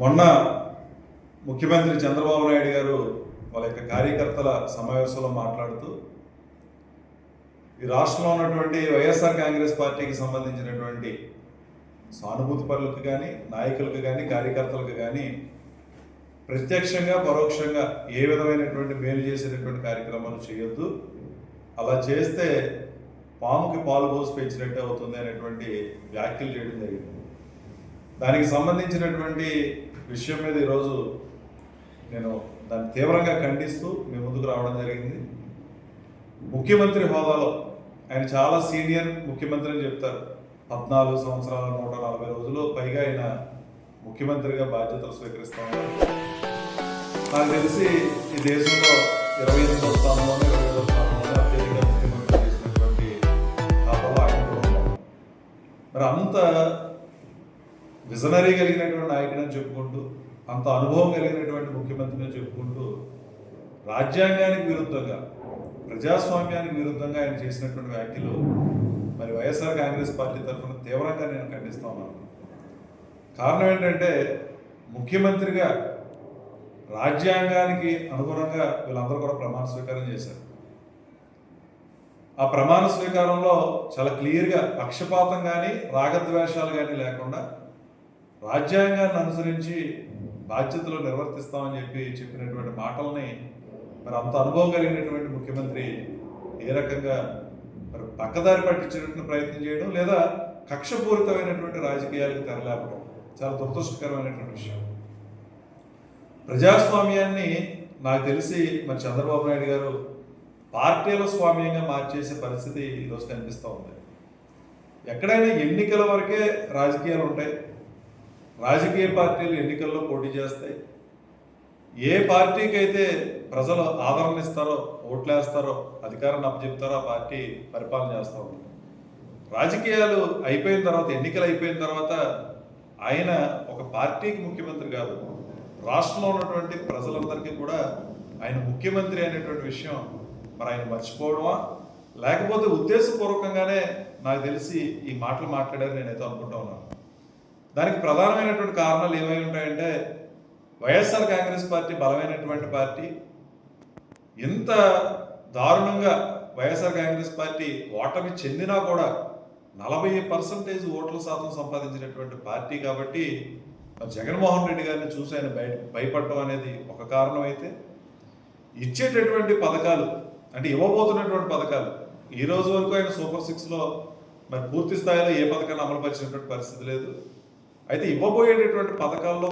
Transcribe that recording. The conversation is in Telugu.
మొన్న ముఖ్యమంత్రి చంద్రబాబు నాయుడు గారు వాళ్ళ యొక్క కార్యకర్తల సమావేశంలో మాట్లాడుతూ ఈ రాష్ట్రంలో ఉన్నటువంటి వైఎస్ఆర్ కాంగ్రెస్ పార్టీకి సంబంధించినటువంటి సానుభూతి పనులకు కానీ నాయకులకు కానీ కార్యకర్తలకు కానీ ప్రత్యక్షంగా పరోక్షంగా ఏ విధమైనటువంటి మేలు చేసేటటువంటి కార్యక్రమాలు చేయొద్దు. అలా చేస్తే పాముకి పాలు పోసి పెంచినట్టే అవుతుంది అనేటువంటి వ్యాఖ్యలు చేయడం జరిగింది. దానికి సంబంధించినటువంటి విషయం మీద ఈరోజు నేను దాన్ని తీవ్రంగా ఖండిస్తూ మీ ముందుకు రావడం జరిగింది. ముఖ్యమంత్రి హోదాలో ఆయన చాలా సీనియర్ ముఖ్యమంత్రి అని చెప్తారు. పద్నాలుగు సంవత్సరాల నూట నలభై రోజులు పైగా ఆయన ముఖ్యమంత్రిగా బాధ్యతలు స్వీకరిస్తా ఉన్నారు. నాకు తెలిసి ఈ దేశంలో ఇరవై ఎనిమిదో స్థానంలోనే ఇరవై ఐదో స్థానంలోనే అత్యధిక ముఖ్యమంత్రి చేసినటువంటి ఆయన మరి అంత విజనరీ కలిగినటువంటి నాయకుడని చెప్పుకుంటూ అంత అనుభవం కలిగినటువంటి ముఖ్యమంత్రిని చెప్పుకుంటూ రాజ్యాంగానికి విరుద్ధంగా ప్రజాస్వామ్యానికి విరుద్ధంగా ఆయన చేసినటువంటి వ్యాఖ్యలు మరి వైఎస్ఆర్ కాంగ్రెస్ పార్టీ తరఫున తీవ్రంగా నేను ఖండిస్తా ఉన్నాను. కారణం ఏంటంటే ముఖ్యమంత్రిగా రాజ్యాంగానికి అనుగుణంగా వీళ్ళందరూ కూడా ప్రమాణ స్వీకారం చేశారు. ఆ ప్రమాణ స్వీకారంలో చాలా క్లియర్గా పక్షపాతం కానీ రాగద్వేషాలు కానీ లేకుండా రాజ్యాంగాన్ని అనుసరించి బాధ్యతలు నిర్వర్తిస్తామని చెప్పి చెప్పినటువంటి మాటల్ని మరి అంత అనుభవం కలిగినటువంటి ముఖ్యమంత్రి ఏ రకంగా మరి పక్కదారి పట్టించినట్టు ప్రయత్నం చేయడం లేదా కక్షపూరితమైనటువంటి రాజకీయాలకు తెరలేపడం చాలా దురదృష్టకరమైనటువంటి విషయం. ప్రజాస్వామ్యాన్ని నాకు తెలిసి మరి చంద్రబాబు నాయుడు గారు పార్టీల స్వామ్యంగా మార్చేసే పరిస్థితి ఈరోజు కనిపిస్తూ ఉంది. ఎక్కడైనా ఎన్నికల వరకే రాజకీయాలు ఉంటాయి. రాజకీయ పార్టీలు ఎన్నికల్లో పోటీ చేస్తాయి. ఏ పార్టీకి అయితే ప్రజలు ఆదరణ ఇస్తారో ఓట్లేస్తారో అధికారాన్ని అప్పచెప్తారో ఆ పార్టీ పరిపాలన చేస్తూ ఉంటుంది రాజకీయాలు అయిపోయిన తర్వాత ఎన్నికలు అయిపోయిన తర్వాత ఆయన ఒక పార్టీకి ముఖ్యమంత్రి కాదు. రాష్ట్రంలో ఉన్నటువంటి ప్రజలందరికీ కూడా ఆయన ముఖ్యమంత్రి అనేటువంటి విషయం మరి ఆయన మర్చిపోవడమా? లేకపోతే ఉద్దేశపూర్వకంగానే నాకు తెలిసి ఈ మాటలు మాట్లాడారు నేనైతే అనుకుంటా ఉన్నాను. దానికి ప్రధానమైనటువంటి కారణాలు ఏమై ఉంటాయంటే వైఎస్ఆర్ కాంగ్రెస్ పార్టీ బలమైనటువంటి పార్టీ ఇంత దారుణంగా వైఎస్ఆర్ కాంగ్రెస్ పార్టీ ఓటమి చెందినా కూడా నలభై పర్సెంటేజ్ ఓట్ల శాతం సంపాదించినటువంటి పార్టీ కాబట్టి జగన్మోహన్ రెడ్డి గారిని చూసి ఆయన బయట భయపడటం అనేది ఒక కారణం అయితే ఇచ్చేటటువంటి పథకాలు అంటే ఇవ్వబోతున్నటువంటి పథకాలు ఈ రోజు వరకు ఆయన సూపర్ సిక్స్లో మరి పూర్తి స్థాయిలో ఏ పథకాన్ని అమలుపరిచినటువంటి పరిస్థితి లేదు. అయితే ఇవ్వబోయేటటువంటి పథకాల్లో